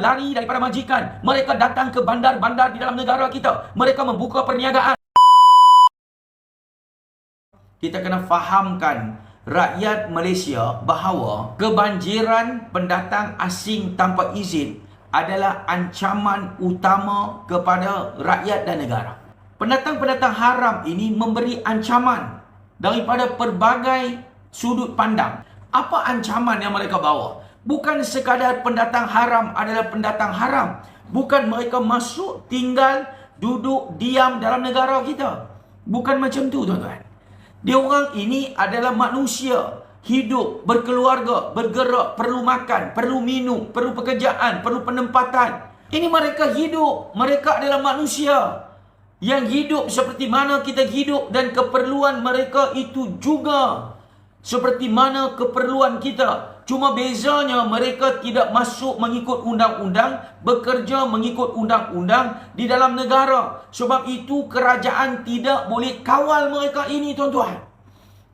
lari daripada majikan. Mereka datang ke bandar-bandar di dalam negara kita. Mereka membuka perniagaan. Kita kena fahamkan rakyat Malaysia bahawa kebanjiran pendatang asing tanpa izin adalah ancaman utama kepada rakyat dan negara. Pendatang-pendatang haram ini memberi ancaman daripada pelbagai sudut pandang. Apa ancaman yang mereka bawa? Bukan sekadar pendatang haram adalah pendatang haram. Bukan mereka masuk, tinggal, duduk, diam dalam negara kita. Bukan macam tu tuan-tuan. Dia orang ini adalah manusia. Hidup, berkeluarga, bergerak, perlu makan, perlu minum, perlu pekerjaan, perlu penempatan. Ini mereka hidup. Mereka adalah manusia. Yang hidup seperti mana kita hidup dan keperluan mereka itu juga seperti mana keperluan kita. Cuma bezanya mereka tidak masuk mengikut undang-undang, bekerja mengikut undang-undang di dalam negara. Sebab itu kerajaan tidak boleh kawal mereka ini tuan-tuan.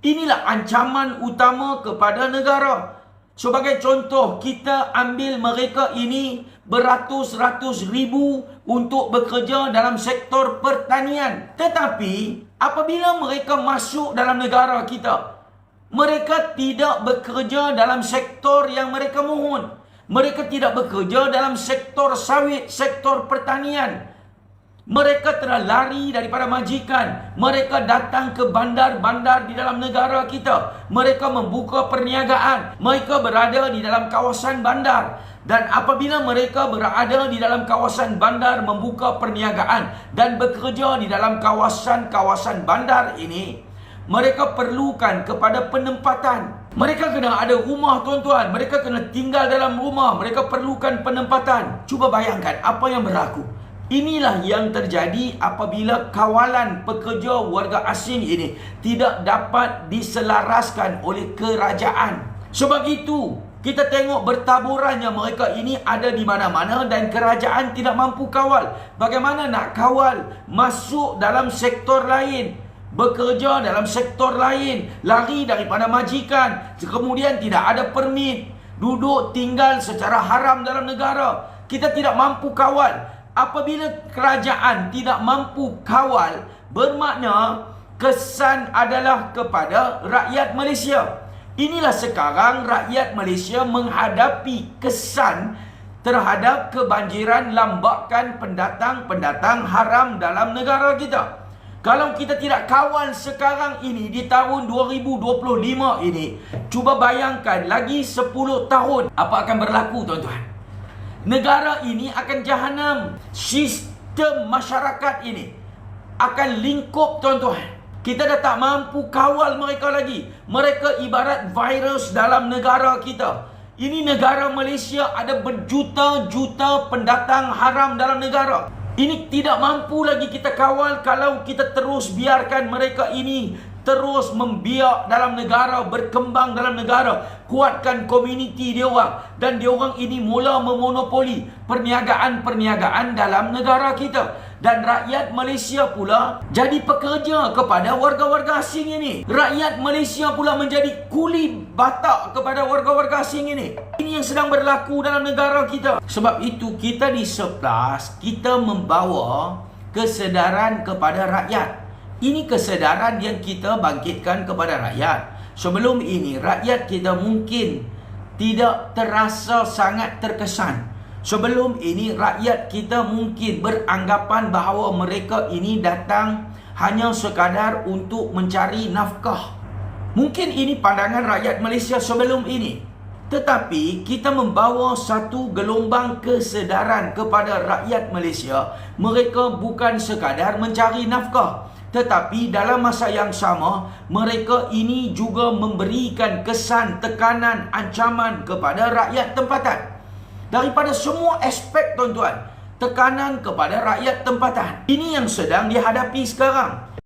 Inilah ancaman utama kepada negara. Sebagai contoh, kita ambil mereka ini beratus-ratus ribu untuk bekerja dalam sektor pertanian. Tetapi, apabila mereka masuk dalam negara kita, mereka tidak bekerja dalam sektor yang mereka mohon. Mereka tidak bekerja dalam sektor sawit, sektor pertanian. Mereka telah lari daripada majikan. Mereka datang ke bandar-bandar di dalam negara kita. Mereka membuka perniagaan. Mereka berada di dalam kawasan bandar. Dan apabila mereka berada di dalam kawasan bandar membuka perniagaan dan bekerja di dalam kawasan-kawasan bandar ini, mereka perlukan kepada penempatan. Mereka kena ada rumah tuan-tuan. Mereka kena tinggal dalam rumah. Mereka perlukan penempatan. Cuba bayangkan apa yang berlaku. Inilah yang terjadi apabila kawalan pekerja warga asing ini tidak dapat diselaraskan oleh kerajaan. Sebab itu, kita tengok bertaburannya mereka ini ada di mana-mana dan kerajaan tidak mampu kawal. Bagaimana nak kawal masuk dalam sektor lain? Bekerja dalam sektor lain, lari daripada majikan, kemudian tidak ada permit, duduk tinggal secara haram dalam negara. Kita tidak mampu kawal. Apabila kerajaan tidak mampu kawal, bermakna kesan adalah kepada rakyat Malaysia. Inilah sekarang rakyat Malaysia menghadapi kesan terhadap kebanjiran lambakan pendatang-pendatang haram dalam negara kita. Kalau kita tidak kawal sekarang ini di tahun 2025 ini, cuba bayangkan lagi 10 tahun apa akan berlaku tuan-tuan. Negara ini akan jahanam. Sistem masyarakat ini akan lingkup tuan-tuan. Kita dah tak mampu kawal mereka lagi. Mereka ibarat virus dalam negara kita. Ini negara Malaysia ada berjuta-juta pendatang haram dalam negara. Ini tidak mampu lagi kita kawal kalau kita terus biarkan mereka ini terus membiak dalam negara, berkembang dalam negara, kuatkan komuniti dia orang. Dan dia orang ini mula memonopoli perniagaan-perniagaan dalam negara kita dan rakyat Malaysia pula jadi pekerja kepada warga-warga asing ini. Rakyat Malaysia pula menjadi kuli batak kepada warga-warga asing ini. Ini yang sedang berlaku dalam negara kita. Sebab itu kita di Seplas kita membawa kesedaran kepada rakyat. Ini kesedaran yang kita bangkitkan kepada rakyat. Sebelum ini rakyat kita mungkin tidak terasa sangat terkesan Sebelum ini rakyat kita mungkin beranggapan bahawa mereka ini datang hanya sekadar untuk mencari nafkah. Mungkin ini pandangan rakyat Malaysia sebelum ini. Tetapi kita membawa satu gelombang kesedaran kepada rakyat Malaysia. Mereka bukan sekadar mencari nafkah. Tetapi dalam masa yang sama, mereka ini juga memberikan kesan, tekanan, ancaman kepada rakyat tempatan daripada semua aspek tuan-tuan tekanan kepada rakyat tempatan. Ini yang sedang dihadapi sekarang